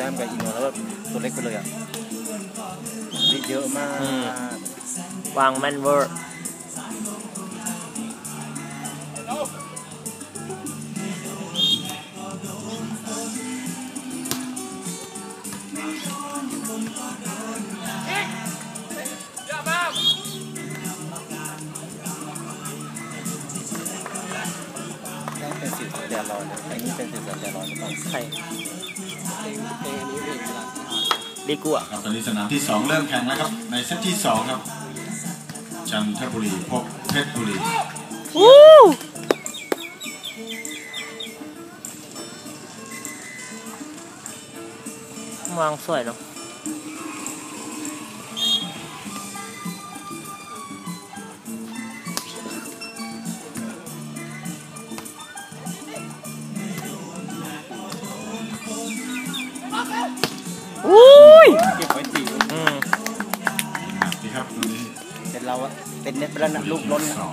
ต้มกับอีโนแล้วแบบตัวเล็กไปเลยอะลิเยอะมากอืมวางแมนเวอร์ สิวสแตรอยนะอันี่เป็นสิวสแตรอยหรือเปล่าใครเพลงเพลงอันนี้เพลงเวลาที่อ่านลิกัวครับตอนนี้สนามที่ 2 เริ่มแข่งแล้วครับ ในเซตที่ 2 ครับ จันทบุรีพบเพชรบุรีวู้วางสวยเนาะ อุ้ยเก็บไว้จิ๋วอืมดีครับตอนนี้เป็นเราอะเป็นเน็ตไปแล้วนะลูกล้นสนะอง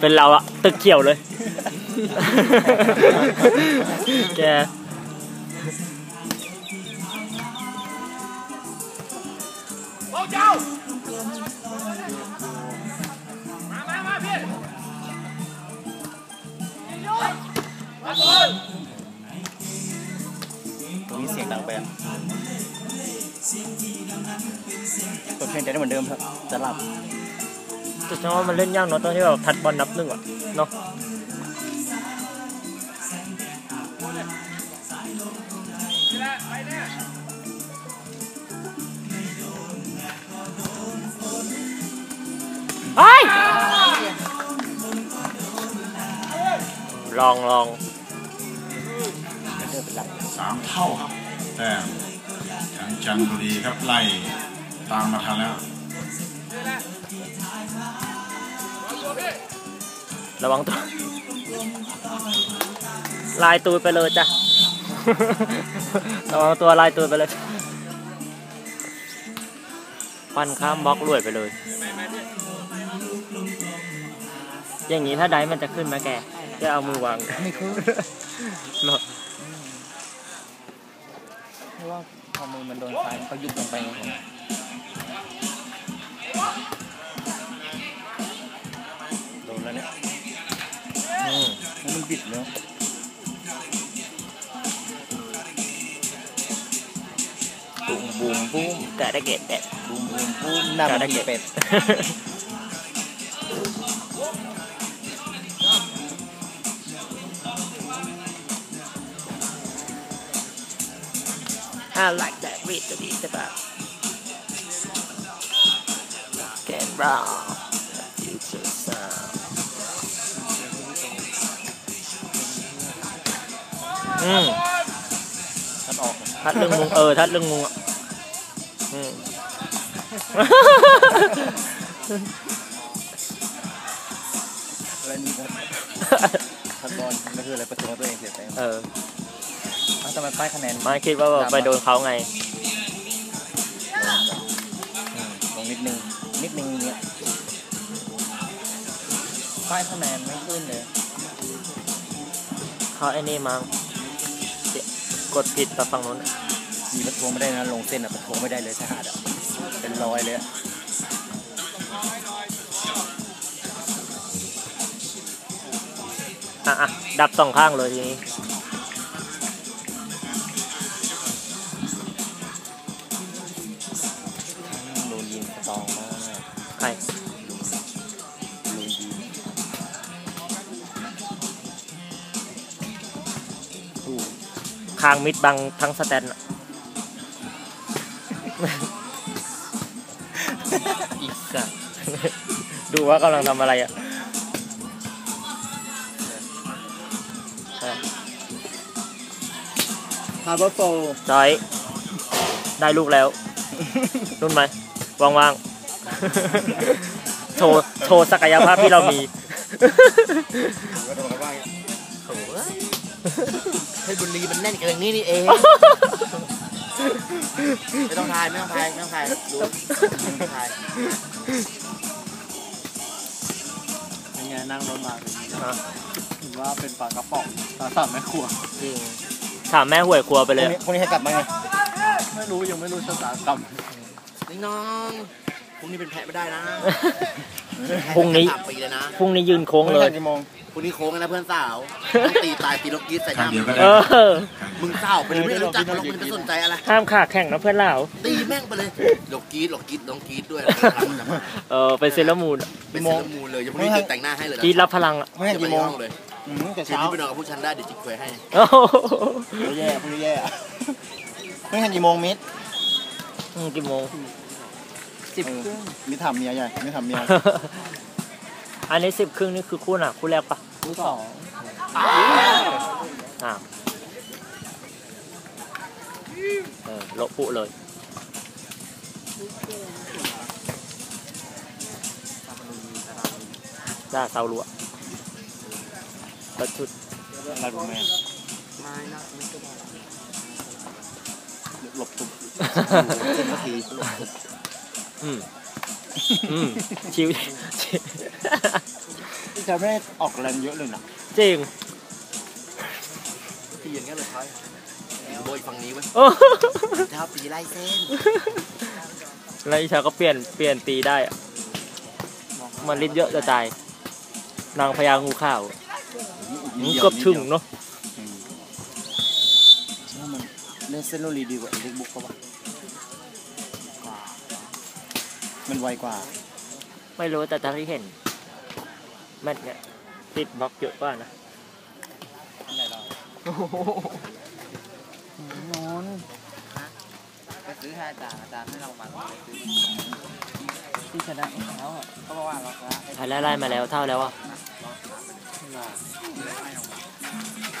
เป็นเราอะตึกเขียวเลย แก ได้เหมือนเดิมครับจะหลับจุดที่ว่ามันเล่นยากเนาะตอนที่แบบทัดบอลนับหนึ่งอะเนาะเฮ้ยลองลองเดินเป็นหลับสามเท่าครับ แต้มทางจันทบุรีครับไล่ ตามมาทันแล้ว ระวังตัว ลายตูดไปเลยจ้ะ ระวังตัวลายตูดไปเลย ปั้นข้ามบล็อกรวยไปเลย อย่างนี้ถ้าได้มันจะขึ้นไหมแก จะเอามือวาง ไม่คุ้นเนอะเพราะว่าพอมือมันโดนไฟมันก็ยุบลงไปไงผม โดนแล้วเนี่ยอืมมันบิดเนาะบูมบูมบูมแต่ได้เกตแต่บูมบูมบูมหน้ามันมีเป็ด I like that beat the beat the bar. Get round, future sound. อืมทัดออกทัดเรื่องมุงเออทัดเรื่องมุงอะอืมแล้วนี่ก็ทัดบอลก็คืออะไรประท้วงตัวเองเสียใจเอออ้าวทำไมป้ายคะแนนไมาคิดว่าแบบไปโดนเขาไงอืมลงนิดนึง นิดนึงเนี่ยป้ายคะแนนไม่ขึ้นเลยเขาไอ้นี่มั้งเดี๋ยวกดผิดไปฝั่งนู้นมีประท้วงไม่ได้นะลงเส้นอะประท้วงไม่ได้เลยชายหาดอะเป็นรอยเลยอะอะอะดับสองข้างเลยทีนี้ คางมิดบังทั้งสแตนอะอีกสัสดูว่ากำลังทำอะไรอะเออฮาร์เบอร์โฟจอย ได้ลูกแล้วรุ่นไหมว่างๆ โชว์ โชว์ศักยภาพที่เรามี เพชรบุรีมันแน่นกันอย่างนี้นี่เอง ไม่ต้องทายไม่ต้องทายไม่ต้องทายดูไม่ต้องทายเป็นไงนั่งรถมาฮะเห็นว่าเป็นปลากระป๋องตาสามแม่ครัวจริงถามแม่ห่วยครัวไปเลยอะพวกนี้ให้กลับมาไง ไม่รู้ยังไม่รู้ชะตากรรมนี่น้อง พรุ่งนี้เป็นแพะไม่ได้นะพรุ่งนี้สามปีเลยนะพรุ่งนี้ยืนโค้งไม่เลใช่ยกี่โมงพรุ่งนี้โค้งเลยนะเพื่อนสาวต้องตีตายตีลูกกรีดใส่หข้างน้าเดียวก็เอได้อมึงเศร้าไปเลยไม่รู้จักมันหรอกมึงไปสนใจอะไรห้ามขาแข่งนะเพื่อนเราตีแม่งไปเลยลูกกรีดลูกกรีดลูกกรีดด้วยเออเป็นเซเลอร์มูนอะเป็นเซเลบมูนเลยยังไม่ได้แต่งหน้าให้เลยนะกรีดรับพลังอะไม่ใช่จะไปกี่โมงห้องเลยอืมแต่คืนเช้านี้ไปนอนกับผู้ชันได้เดี๋ยวจิ๊กเคยให้โอ้โหพรุ่งนี้แย่พรุ่งนี้แย่ไม่ใช่กี่โมงมิดอืมกี่โมง สิบมิดถามเมียใหญ่ไม่ถามเมียอันนี้สิบครึ่งนี่คือคู่น่ะคู่แรกปะรู้สองอ่าวเออโละปุเลยได้เตาลัวประชุดอะไรของแม่หลบตุบเจ็ดนาที อืมอืมชิวชิวพี่ชายไม่ได้ออกแรงเยอะเลยนะจริงตีอย่างเงี้ยเลยครับโบยฝั่งนี้ไว้โอ้เท้าตีไล่เส้นแล้วอีชาก็เปลี่ยนเปลี่ยนตีได้อะมันลิ้นเยอะจะตาย นางพญางูข้าวมันเกือบถึงเนาะอืมฉันว่ามันเล่นเซนโลลีดีกว่าเล็กบุ๊กเขาปะ มันไวกว่า ไม่รู้แต่ตอนที่เห็นแมทเนี่ยติดบล็อกเยอะกว่านะนอนไปซื้อให้อาจารย์อาจารย์ให้รางวัลไปซื้อที่ชนะแล้วอะเขาบอกว่าเราชนะไล่ไล่มาแล้วเท่าแล้วอะ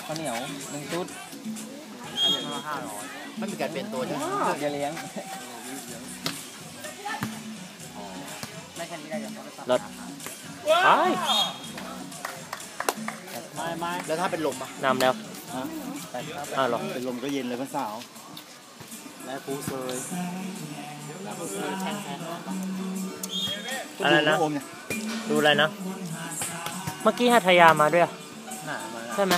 ข้าวเหนียวหนึ่งชุดไม่มีการเปลี่ยนตัวใช่ไหมอย่าเลี้ยง รถไปไม่ไม่แล้วถ้าเป็นลมอะนำแล้วฮะแต่ถ้าอ้าวเหรอเป็นลมก็เย็นเลยพี่สาว และปูเซยอะไรนะโอมเนี่ยดูอะไรนะ เมื่อกี้หัทยามาด้วยอะหนามาใช่ไหม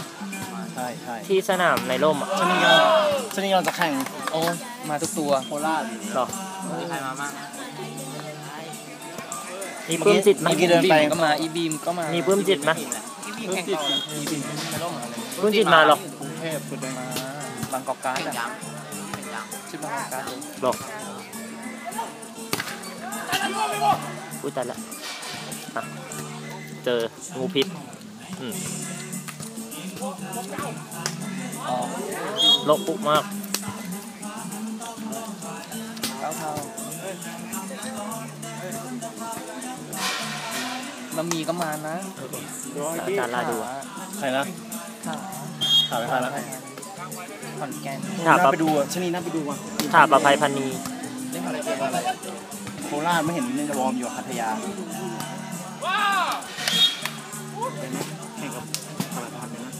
ใช่ใช่ที่สนามในร่มอะชนิดเราชนิดเราจะแข่งโอ้มาทุกตัวโคราชหรอมีใครมาบ้าง มีปลื้มจิตไหม เมื่อกี้เดินบีไปมก็มา อีบีมก็มา มีปลื้มจิตไหมเพิ่งติดอีบินไม่ต้องอะไรปลื้มจิตมาหรอกกรุงเทพสุดเลยมาบางกอกการ์ดเป็นอะยังเป็นยังชื่อบางกอกการ์ดเลยหรอกอุ้ยตายละอะเจองูพิษอืมอ๋อโลกปุ๊บมาก เก้าเท่า บะหมี่ก็มานะอาจารย์ลาดูอะใครนะค่ะถามไปใครนะขอนแก่นถามน่าปะไปดูอะชนิดน่าไปดูอะถามประภัยพันนีเล่นอะไรเกมอะไรโคราชไม่เห็นในวอร์มอยู่พัทยาแข่งกับพลังพันนะ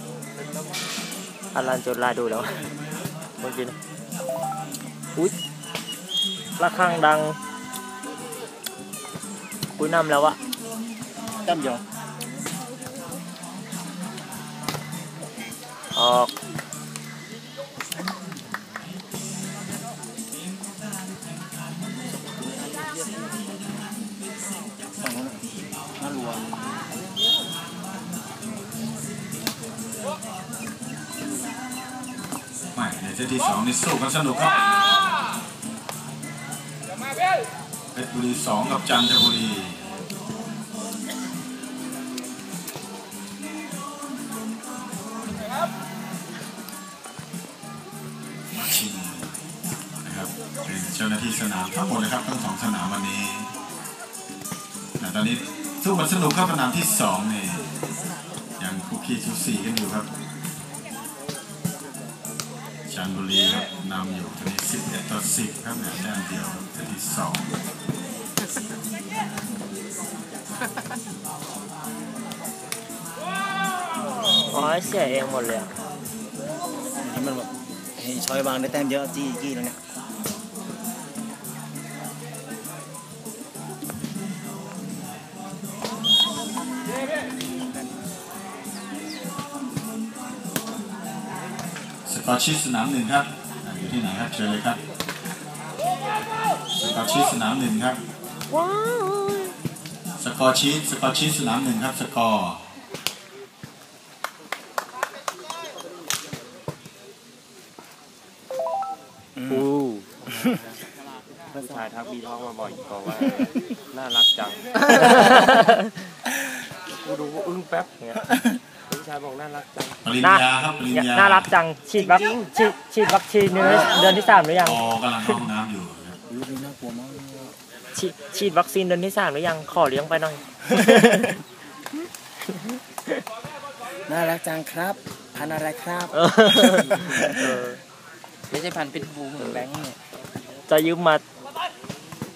อารันจนลาดูแล้วเมื่อกี้นะอุ้ยระฆังดังคุยนำแล้วอะ แต้มเดียวออกฝั่งนู้นน่ารัวไม่ในเซตที่สองนี่สู้กันสนุกครับเพชรบุรีสองกับจันทบุรี สนามทั้งหมดเลยครับทั้งสองสนามวันนี้แต่ตอนนี้สู้กันสนุกครับสนามที่สองนี่ยังคุกกี้ทุกสี่กันอยู่ครับจันทบุรีครับนำอยู่ตอนนี้11ต่อ10ครับเนี่ยแต้มเดียวครับแต่ที่สองอ๋อเสียเองหมดเลยอะที่มันแบบเฮ้ยชอยบางได้แต้มเยอะจี้จี้แล้วเนี่ย กอร์ชิสสนามหนึ่งครับอ่าอยู่ที่ไหนครับเชิญเลยครับกอร์ชีสสนามหนึ่งครับว้าวสกอร์ชีสสกอร์ชีสสนามหนึ่งครับ สกอร์อู้ผู้ชายทักบีท้องมาบ่อยบอกว่า น่ารักจัง กูดูก็อึ้งแป๊บเงี้ยผู้ชายบอก น่ารักจังปริญน่าญาครับปริญญาน่ารักจังฉีดวัคฉีดฉีดวัคซีนเดือนเดือนที่สามหรือยังอ๋อกำลังเข้าห้องน้ำอยู่ครับรูปนี้น่ากลัวมากเลยอะฉีดฉีดวัคซีนเดือนที่สามหรือยังขอเลี้ยงไปหน่อยน่ารักจังครับ พันธุ์อะไรครับเออเออไม่ใช่พันธุ์เป็นบูเหมือนแบงค์เนี่ยจะยืมมา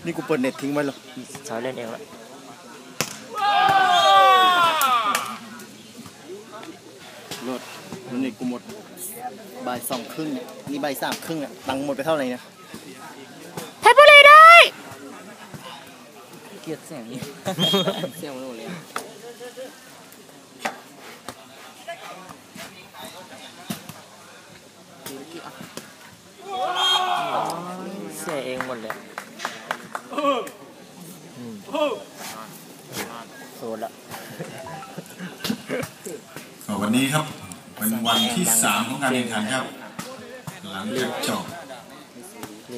นี่กูเปิดเน็ตทิ้งไว้เหรอใช้เล่นเองละ โหลดเน็ตกูหมดบ่ายสองครึ่งเนี่ยนี่บ่ายสามครึ่งอะตังค์หมดไปเท่าไหร่เนี่ยเพชรบุรีได้ เกลียดเสียงนี้ เสียงมันโอเลยเสียเองหมดเลยอืมโซนละก็วันนี้ครับ เป็นวันที่สามของการแข่งขันครับ หลังจากจบ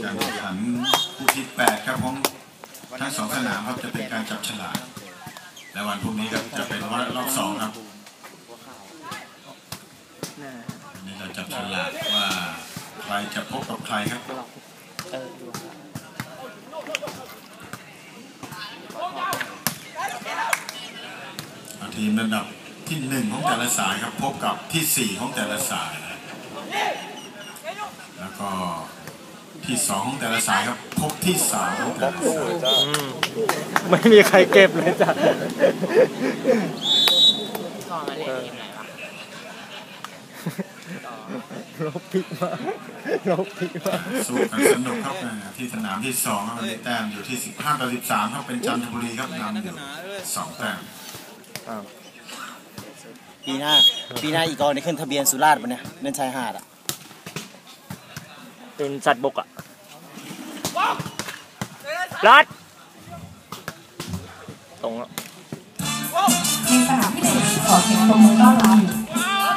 การแข่งขันคู่ที่แปดครับของทั้งสองสนามครับจะเป็นการจับฉลากและวันพรุ่งนี้ครับจะเป็นวันรอบสองครับวันนี้เราจับฉลากว่าใครจะพบกับใครครับทีมระดับ ที่หนึ่งของแต่ละสายครับพบกับที่สี่ของแต่ละสาย แล้วก็ที่สองของแต่ละสายครับพบที่สามของแต่ละสายอืมไม่มีใครเก็บเลยจ้ะพ่อมาเล่นทีมไหนวะลบพลิกมากลบพลิกมากสู้กันสนุกครับอ่าที่สนามที่สองครับวันนี้แต้มอยู่ที่15ต่อ13ครับเป็นจันทบุรีครับนำอยู่สองแต้มอ้าว ปีหน้า ปีหน้าอีกกอนได้ขึ้นทะเบียนสุราษฎร์ปะเนี่ยเล่นชายหาดอะ เป็นสัตว์บกอะรัด ตรงอะในสนามที่หนึ่งขอเสียงปรบมือต้อนรับ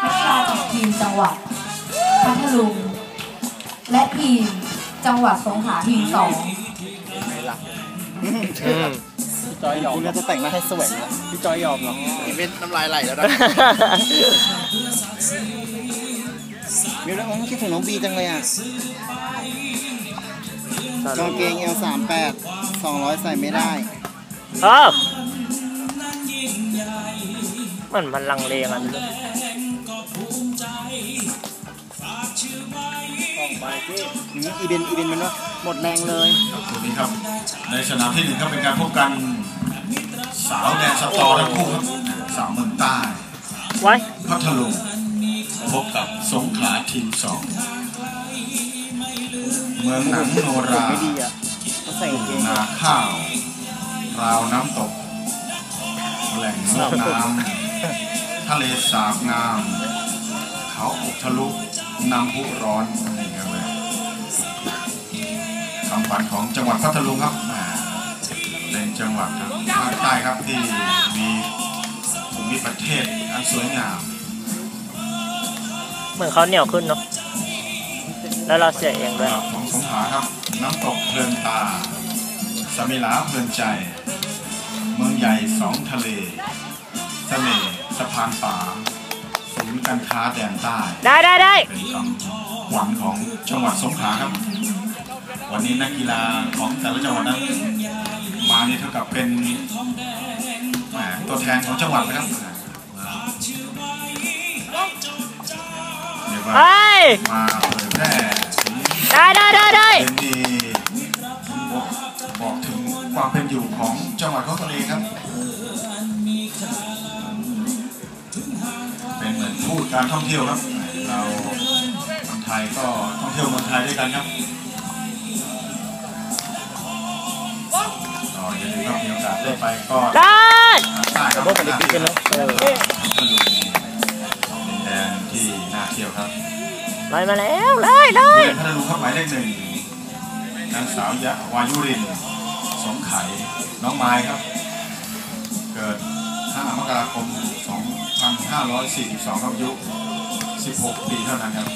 นักกีฬาจากทีมจังหวัดพัทลุง และทีมจังหวัดสงขลาทีมสอง อืมพี่ จอยยอมกูน่าจะแต่งหน้าให้สวยนะพี่จอยยอมเหรอเป็นน้ำลายไหลแล้วนะมีเรื่องของคิดถึงน้องบีจังเลยอะกางเกงเอลสามแปดสองร้อยใส่ไม่ได้เออมันมันลังเลกันอืมอีเวนต์อีเวนต์มันว่าหมดแรงเลยครับคู่นี้ครับ ในสนามที่หนึ่งครับเป็นการพบกัน สาวแดนสตอทั้งคู่ครับสาวเมืองใต้ ไว้พัทลุงพบกับสงขลาทีมสองเมืองหนังโนราไม่ดีอะเขาใส่กางเกงนาข้าว ราวน้ำตก แหล่งนกน้ำทะเลสาบงาม เขาอกทะลุน้ำพุร้อนนี่ครับเลยคำขวัญของจังหวัดพัทลุงครับ แหมเป็นจังหวัดทางภาคใต้ครับที่มีภูมิประเทศอันสวยงาม เหมือนเขาเหนียวขึ้นเนาะแล้วเราเสียเองด้วยของสงขลาครับ น้ำตกเพลินตาสมิลาเพลินใจ เมืองใหญ่สองทะเลเสน่ห์สะพานป่าศูนย์การค้าแดนใต้ได้ได้ได้เป็นคำขวัญของจังหวัดสงขลาครับ วันนี้นักกีฬาของแต่ละจังหวัดนั้นมา นี่เท่ากับเป็นแหมตัวแทนของจังหวัดนะครับเรียกว่าเฮ้ยมาเผยแพร่ถึงได้ได้ได้ได้เป็นดีบอกบอกถึงความเป็นอยู่ของจังหวัดของตัวเองครับ เป็นเหมือนพูดการท่องเที่ยวครับ เราคนไทยก็ท่องเที่ยวเมืองไทยด้วยกันครับ ก็อย่าลืมครับมีโอกาสได้ไปก็ได้ใต้ครับพวกมันเด็กๆกันเนอะเออดินแดนที่น่าเที่ยวครับไปมาแล้วเลยเลผู้ยเล่นพัทลุงครับหมายเลขหนึ่งนางสาวยะวายุรินทร์สงไขน้องไม้ครับ เกิด 5 มกราคม 2542ครับอายุ 16 ปีเท่านั้นครับ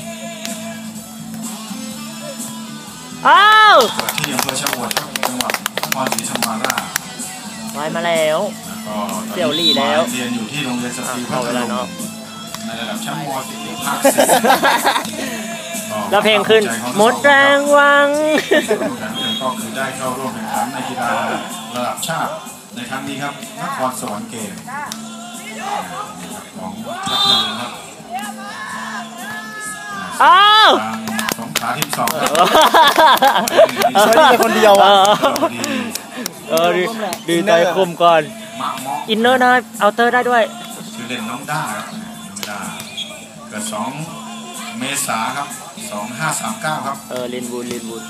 อ้าวเกิดที่อำเภอชะอวดครับจังหวัดนครศรีธรรมราช ไว้มาแล้วแล้วก็ตอนนี้เสี่ยวลี่แล้ว เรียนอยู่ที่โรงเรียนสตรีอะพัเข้าทเวลุลางเนาะ ในระดับชั้นม .4 ภาคสี่แล้วเพลงขึ้น หมดแรงวังส่วนการเรียนก็คือได้เข้าร่วมแข่งขันในกีฬาระดับชาติในครั้งนี้ครับนครสวรรค์เกมของพัทลุงครับอ้าว ทางสงขลาทีมสองครับเชอรี่เป็นคนเดียวเออะอดี เออดีดีใจคุมก่อนมะเมาะอินเนอร์นะเอาเตอร์ได้ด้วยชื่อเล่นน้องด้าครับน้องด้าเกิด2เมษาครับ2539ครับ เออลินบูนลินบูน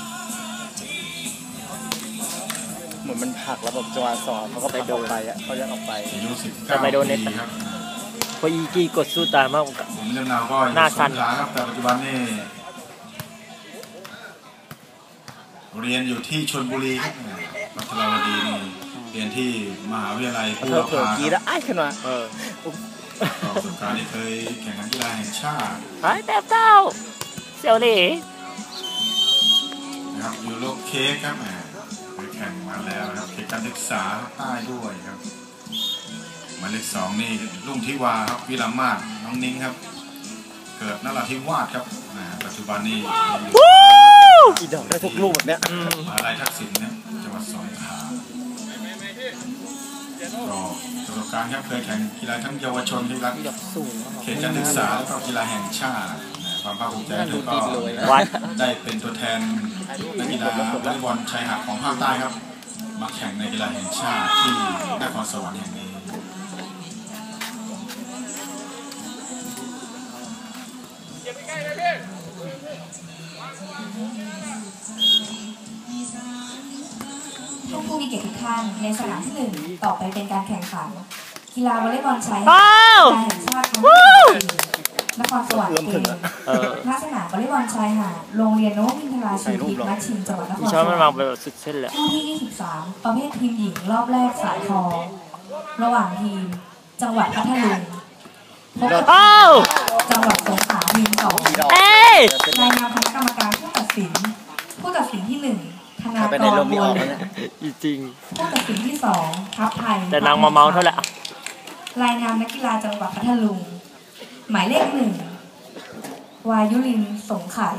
เหมือนมันผลักแล้วแบบจังหวะสองเขาก็ไปโดนไปอะเขาจะออกไปอายุจะไปโดน19เน็ปีตครับเพราะอีกี้กดสู้ตายมากผมเล่นนาวก็อยู่หน้าสั่สนงขลาครับแต่ปัจจุบันนี่เรียนอยู่ที่ชลบุรีครับ พัทรวดีนี่เรียนที่มหาวิทยาลัยบูเธรอเผลอพากีคแล้รับวไอ้ายขึ้นมาเออก็ประสบการณ์ที่เคยแข่งขันกีฬาแห่งชาติไอ้แบบเก้าเสี่ยวหลี่นะครับยูโรเค้กครับแหมเคยแข่งมาแล้วนะครับเขตการศึกษาใต้ด้วยครับหมายเลขสองนี่ลุงทิวาครับวิลามาศน้องนิ้งครับ เกิดนราธิวาสครับแหมปัจจุบันนี่เรียนอยู่ อีดอกได้ทุกลูกแบบเนี้ยอืมมหาลัยทักษิณเนี่ยจังหวัดสงขลาก็ประสบการณ์ครับเคยแข่งกีฬาทั้งเยาวชนกีฬาอีดอกสูงเขตการศึกษาแล้วก็กีฬาแห่งชาตินะความภาคภูมิใจเธอก็วัดได้เป็นตัวแทนนักกีฬาวอลเลย์บอลชายหาดของภาคใต้ครับ มาแข่งในกีฬาแห่งชาติที่นครสวรรค์แห่งนี้ เกียรติทุกท่านในสนามที่หนึ่งต่อไปเป็นการแข่งขัน กีฬาวอลเลย์บอลชายหาอ้าดวกีฬาแห่งชาติครั้งที่สี่นครสวรรค์เริ่มเกถึงมแล้วเออณสนามวอลเลย์บอลชายหาดโรงเรียนนวมินทราชีวิตมัชชิมจังหวัดนคอีรสช้อนวมันรวางรค์ไปแบบสุดเส้นเลยคู่ที่ 23 ประเภททีมหญิงรอบแรกสายทองระหว่างทีม จังหวัดพัทลุงพบกับอ้าวจังหวัดสงขลาทีมสองอีดอกเอ้ยรายงานคณะกรรมการผู้ตัดสิน ผู้ตัดสินที่หนึ่ง ธนาถ้ากไปรในลมบันี่วออกเหแล้วลือเนี่ยอีจริงผู้ตัดสินที่สองทัพไทยแต่นางมาเมาเท่าไหร่อะรายงานนักกีฬาจังหวัดพัทลุง หมายเลขหนึ่งวายุรินทร์สงไขย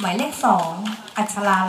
หมายเลขสองอัชราลักษณ์